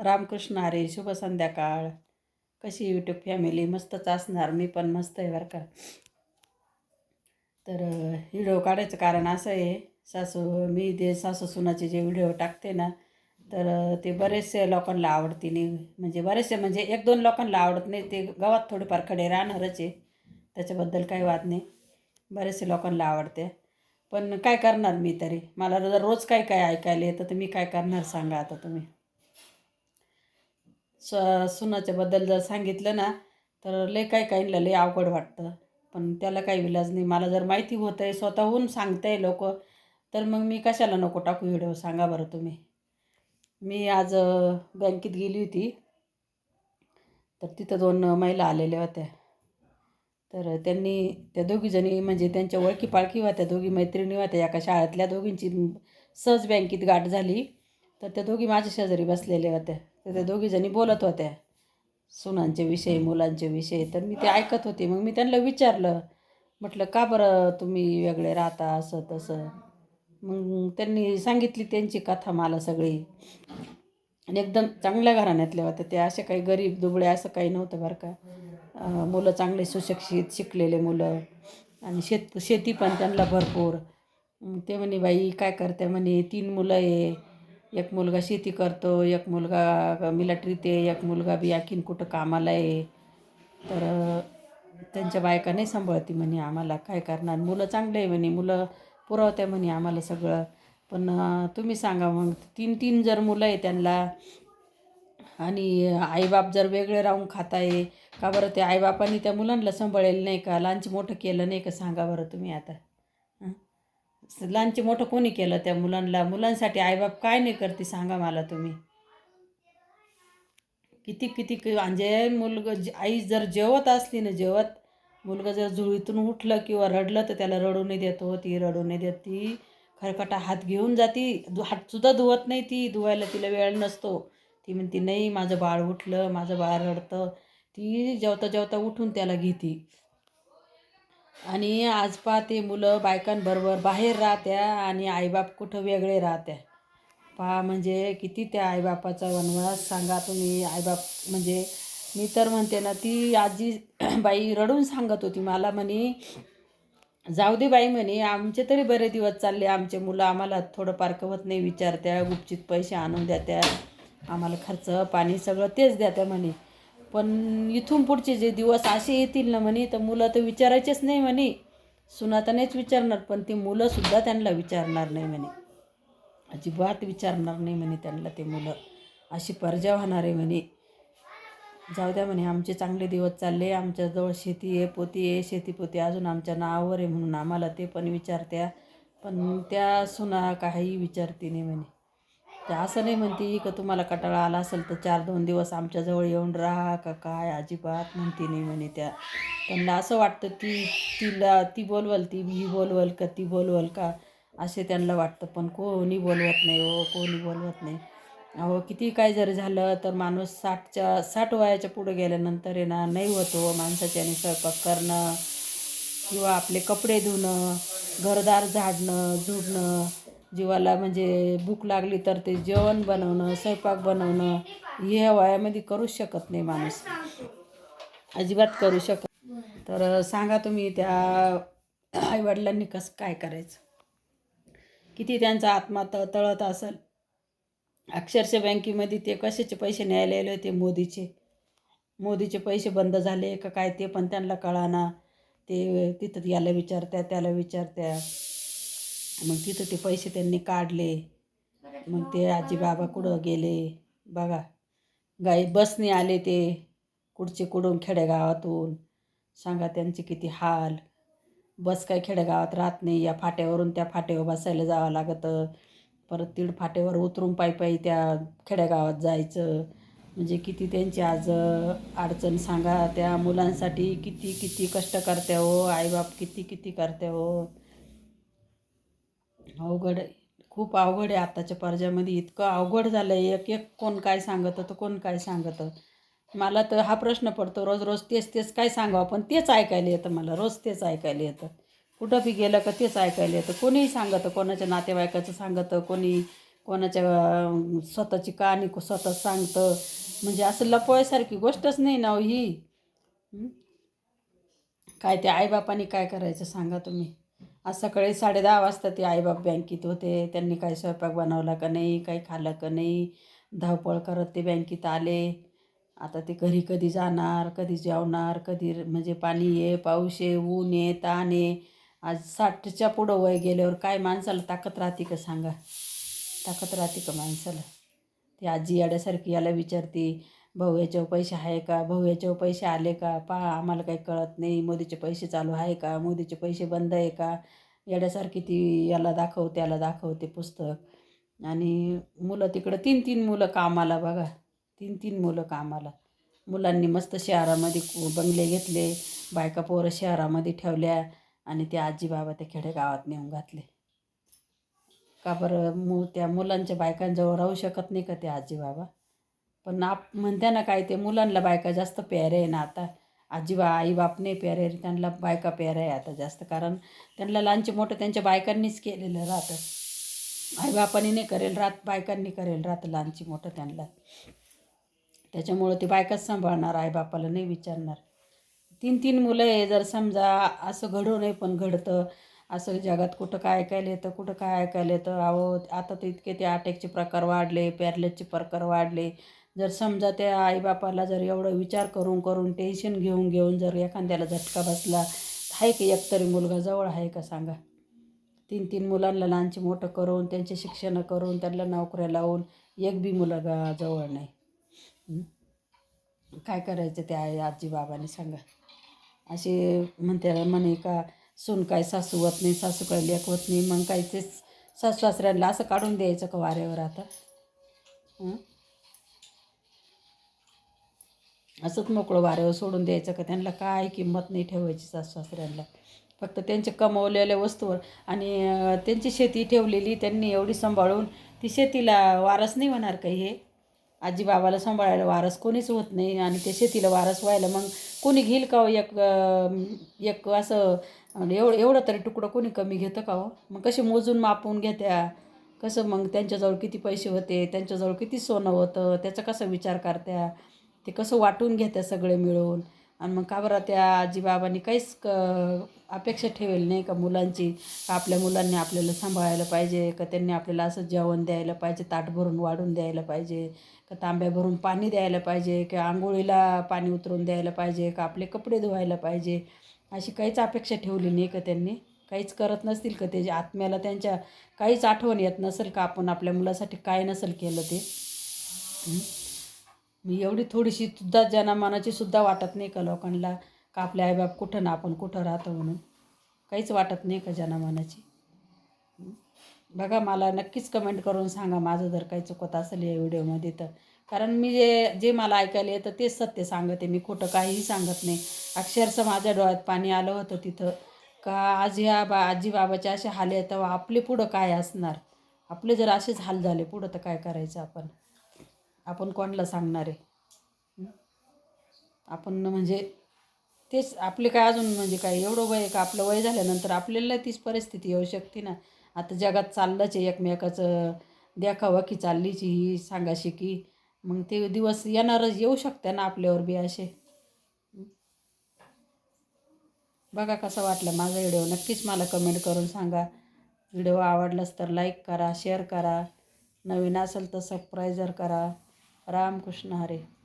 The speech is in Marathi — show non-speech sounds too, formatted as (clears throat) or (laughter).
रामकृष्ण अरे शुभ संध्याकाळ. कशी यूट्यूब फॅमिली मस्तच असणार. मी पण मस्त आहे बरं का. तर व्हिडिओ काढायचं कारण असं आहे सासू मी ते सासू सुनाचे जे व्हिडिओ टाकते ना तर ते बरेचसे लोकांना आवडते नाही. म्हणजे बरेचसे म्हणजे एक दोन लोकांना आवडत नाही. ते गावात थोडेफार खडे राहणारच आहे. त्याच्याबद्दल काही वाद नाही. बरेचसे लोकांना आवडते. पण काय करणार मी तरी? मला जर रोज काय काय ऐकायला येतं तर मी काय करणार सांगा आता तुम्ही. स सुनाच्याबद्दल जर सांगितलं ना तर लय काय काहींना लय अवघड वाटतं. पण त्याला काही विलाज नाही. मला जर माहिती होतं आहे स्वतःहून सांगते लोक तर मग मी कशाला नको टाकू व्हिडिओ? सांगा बरं तुम्ही. मी आज बँकेत गेली होती. तर तिथं दोन महिला आलेल्या होत्या. तर त्यांनी त्या दोघीजणी म्हणजे त्यांच्या ओळखी पाळखी होत्या. दोघी मैत्रिणी होत्या. एका शाळेतल्या दोघींची सहज बँकेत गाठ झाली. तर त्या दोघी माझ्या शेजारी बसलेल्या होत्या. तर त्या दोघीजणी बोलत होत्या. सुनांचे विषय मुलांचे विषय तर मी ते ऐकत होते. मग मी त्यांना विचारलं. म्हटलं का बरं तुम्ही वेगळे राहता असं तसं? मग त्यांनी सांगितली त्यांची कथा मला सगळी. आणि एकदम चांगल्या घराण्यातल्या होत्या. ते असे काही गरीब दुबळे असं काही नव्हतं बरं का. मुलं चांगले सुशिक्षित शिकलेले मुलं. आणि शेत शेती पण त्यांना भरपूर. ते म्हणे बाई काय करते? म्हणे तीन मुलं आहे. एक मुलगा शेती करतो एक मुलगा मिलिटरीत आहे एक मुलगा बी आणखीन कुठं कामाला आहे. तर त्यांच्या बायका नाही सांभाळती म्हणे आम्हाला काय करणार? मुलं चांगले आहे म्हणे मुलं पुरवते म्हणे आम्हाला सगळं. पण तुम्ही सांगा मग तीन तीन जर मुलं आहे त्यांना आणि आईबाप जर वेगळे राहून खाताय का बरं ते आईबापांनी त्या मुलांना सांभाळेल नाही का? लांच मोठं केलं नाही का? सांगा बरं तुम्ही आता. लहानचे मोठं कोणी केलं त्या मुलांना मुलांसाठी आईबाप काय नाही करते सांगा मला तुम्ही. किती किती म्हणजे मुलगं आई जर जेवत असली ना जेवत मुलगा जर झुळीतून उठलं किंवा रडलं तर त्याला रडू नाही देतो हो ती रडू नाही देत ती. खरकटा हात घेऊन जाती. हातसुद्धा धुवत नाही ती. धुवायला तिला वेळ नसतो. ती म्हणते नाही माझं बाळ उठलं माझं बाळ रडतं. ती जेवता जेवता उठून त्याला घेते. आणि आज पाहते मुलं बायकांबरोबर बाहेर राहत्या आणि आईबाप कुठं वेगळे राहत्या. पहा म्हणजे किती त्या आईबापाचा वनवास. सांगा तुम्ही आईबाप म्हणजे मी तर म्हणते ना ती आजी (clears throat) बाई रडून सांगत होती मला म्हणे जाऊ दे बाई म्हणे आमचे तरी बरे दिवस चालले आमचे मुलं आम्हाला थोडंफार कवत नाही विचारत्या गुपचित पैसे आणून द्यात्या आम्हाला खर्च पाणी सगळं तेच द्यात्या म्हणे. पण इथून पुढचे जे दिवस असे येतील ना म्हणे तर मुलं तर विचारायचेच नाही म्हणे. सुनातानेच नाहीच विचारणार पण ती मुलंसुद्धा त्यांना विचारणार नाही म्हणे. अजिबात विचारणार नाही म्हणे त्यांना ते मुलं. अशी पर्जा होणार आहे म्हणे. जाऊ द्या म्हणे आमचे चांगले दिवस चालले आमच्याजवळ शेती आहे पोती आहे शेती पोती अजून आमच्या नावावर आहे म्हणून आम्हाला ते पण विचारत्या. पण त्या सुना काही विचारते नाही म्हणे. त्या असं नाही म्हणते का तुम्हाला कटाळा आला असेल तर चार दोन दिवस आमच्याजवळ येऊन राहा का काय अजिबात म्हणती नाही म्हणे त्या. त्यांना असं वाटतं ती तिला ती बोलवल ती ही बोलवल का ती बोलवल का? असे त्यांना वाटतं. पण कोणी बोलवत नाही हो कोणी बोलवत नाही. अहो किती काय जरी झालं तर माणूस साठच्या साठ वयाच्या पुढे गेल्यानंतर आहे ना नाही होतो हो माणसाच्याने स्वयंपाक करणं किंवा आपले कपडे धुणं घरदार झाडणं झुडणं जीवाला म्हणजे भूक लागली तर ते जेवण बनवणं स्वयंपाक बनवणं हे ह्या वयामध्ये करूच शकत नाही माणूस. अजिबात करू शकत तर सांगा तुम्ही त्या आईवडिलांनी कसं काय करायचं? किती त्यांचा आत्मा त तळत असेल? अक्षरशः बँकेमध्ये ते कशाचे पैसे न्यायला आले होते? मोदीचे. मोदीचे पैसे बंद झाले का काय ते पण त्यांना कळाना. ते तिथं याला विचारत्या त्याला विचारत्या मग तिथं ते पैसे त्यांनी काढले. मग ते आजी बाबा कुठं गेले? बघा. गाई बसने आले ते कुठचे कुठून खेडेगावातून. सांगा त्यांचे किती हाल. बस काय खेडेगावात राहत नाही. या फाट्यावरून त्या फाट्यावर बसायला जावं लागतं. परत तीड फाट्यावर उतरून पायी पायी त्या खेडेगावात जायचं. म्हणजे किती त्यांची आज अडचण सांगा. त्या मुलांसाठी किती किती कष्ट करते हो. आईबाप किती किती करते हो. अवघड खूप अवघड आहे आत्ताच्या पर्जामध्ये इतकं अवघड झालं आहे एक एक कोण काय सांगतं तर कोण काय सांगतं. मला तर हा प्रश्न पडतो. रोज रोज तेच तेच काय सांगावं? पण तेच ऐकायला येतं मला. रोज तेच ऐकायला येतं. कुठं बी गेलं का तेच ऐकायला येतं. कोणीही सांगतं. कोणाच्या नातेवाईकाचं सांगतं. कोणी कोणाच्या स्वतःची कहाणी स्वतः सांगतं. म्हणजे असं लपवायसारखी गोष्टच नाही ना हो ही. काय ते आईबापाने काय करायचं सांगा तुम्ही. आज सकाळी साडे दहा वाजता ते आईबाप बँकेत होते. त्यांनी काही स्वयंपाक बनवला का नाही काही खाल्लं का नाही धावपळ करत ते बँकेत आले. आता ते घरी कधी जाणार कधी जेवणार कधी म्हणजे पाणी ये पाऊस ये ऊन ये ताण ये. आज साठच्या पुढं वय गेल्यावर काय माणसाला ताकद राहते का सांगा? ताकद राहते का माणसाला? ती आजी याड्यासारखी याला विचारते भाऊ याच्यावर पैसे आहे का? भाऊ याच्यावर पैसे आले का? पहा आम्हाला काही कळत नाही. मोदीचे पैसे चालू आहे का? मोदीचे पैसे बंद आहे का? येड्यासारखी ती याला दाखव त्याला दाखवते पुस्तक. आणि मुलं तिकडं तीन तीन मुलं कामाला बघा. तीन तीन मुलं कामाला. मुलांनी मस्त शहरामध्ये बंगले घेतले बायका पोरं शहरामध्ये ठेवल्या आणि ते आजी बाबा त्या खेडेगावात नेऊन घातले. का बरं? मु त्या मुलांच्या बायकांजवळ राहू शकत नाही का ते आजी बाबा पण आप म्हणते ना काय ते मुलांना बायका जास्त प्यारे आहे ना आता. आजीबा आई बाप नाही प्यारे त्यांना बायका प्यारे आहे आता जास्त. कारण त्यांना लहानचे मोठं त्यांच्या बायकांनीच केलेलं राहतं. आईबापाने नाही करेल राहत बायकांनी करेल राहतं लहानची मोठं त्यांना. त्याच्यामुळं ते बायकाच सांभाळणार आई बापाला नाही विचारणार. तीन तीन मुलं आहे जर समजा असं घडू नये पण घडतं. असं जगात कुठं काय ऐकायला येतं कुठं काय ऐकायला येतं. अहो आता तर इतके ते अटॅकचे प्रकार वाढले पॅरलेसचे प्रकार वाढले. जर समजा त्या आईबापाला जर एवढं विचार करून करून टेन्शन घेऊन घेऊन जर एखाद्याला झटका बसला आहे की एकतरी मुलगा जवळ आहे का सांगा? तीन तीन मुलांना लहानचे मोठं करून त्यांचे शिक्षण करून त्यांना नोकऱ्या लावून एक बी मुलगा जवळ नाही. काय करायचं त्या आई आजी बाबाने सांगा? असे म्हणते म्हणे का सून काय सासू होत नाही सासू काय लेख होत नाही मग काय तेच सासू सासऱ्यांना असं काढून द्यायचं का वाऱ्यावर आता? असंच मोकळं वाऱ्यावर सोडून द्यायचं का? त्यांना काय किंमत नाही ठेवायची सासू सासऱ्यांना फक्त त्यांचे कमवलेल्या वस्तूवर आणि त्यांची शेती ठेवलेली त्यांनी एवढी सांभाळून ती शेतीला वारस नाही होणार काही हे? आजी बाबाला सांभाळायला वारस कोणीच होत नाही आणि त्या शेतीला वारस व्हायला मग कोणी घेईल का हो? एक एक असं एवढं एवढं तरी तुकडं कोणी कमी घेतं का हो? मग कसे मोजून मापून घेत्या? कसं मग त्यांच्याजवळ किती पैसे होते? त्यांच्याजवळ किती सोनं होतं? त्याचा कसा विचार करत्या? ते कसं वाटून घेत्या सगळे मिळून? आणि मग का बरं त्या आजीबाबांनी काहीच क अपेक्षा ठेवेल नाही का मुलांची? का आपल्या मुलांनी आपल्याला सांभाळायला पाहिजे? का त्यांनी आपल्याला असं जेवण द्यायला पाहिजे? ताट भरून वाढून द्यायला पाहिजे? का तांब्या भरून पाणी द्यायला पाहिजे? किंवा आंघोळीला पाणी उतरून द्यायला पाहिजे? का आपले कपडे धुवायला पाहिजे? अशी काहीच अपेक्षा ठेवली नाही का त्यांनी? काहीच करत नसतील का त्याच्या आत्म्याला त्यांच्या काहीच आठवण येत नसेल का आपण आपल्या मुलासाठी काय नसेल केलं ते? मी एवढी थोडीशी सुद्धा जनामानाची सुद्धा वाटत नाही का लोकांना का आपले आईबाप कुठं ना आपण कुठं राहतो म्हणून. काहीच वाटत नाही का जनामानाची. बघा मला नक्कीच कमेंट करून सांगा माझं जर काही चुकत असेल या व्हिडिओमध्ये तर. कारण मी जे जे मला ऐकायला येतं तेच सत्य सांगते मी खोटं काहीही सांगत नाही. अक्षरशः माझ्या डोळ्यात पाणी आलं होतं तिथं. का आज ह्या बा आजी बाबाचे असे हाल आहे आपले पुढं काय असणार? आपले जर असेच हाल झाले पुढं तर काय करायचं आपण? आपण कोणाला सांगणार आहे? आपण म्हणजे तेच आपले काय अजून म्हणजे काय एवढं वय का? आपलं वय झाल्यानंतर आपल्याला तीच परिस्थिती येऊ शकते ना. आता जगात चाललंच आहे एकमेकाचं. देखावा की चाललीची ही सांगाशी की मग ते दिवस येणारच येऊ शकते ना आपल्यावर बी असे. बघा कसं वाटलं माझा व्हिडिओ. नक्कीच मला कमेंट करून सांगा. व्हिडिओ आवडलाच तर लाईक करा शेअर करा. नवीन असेल तर सबस्क्रायझर करा. रामकृष्ण हरे.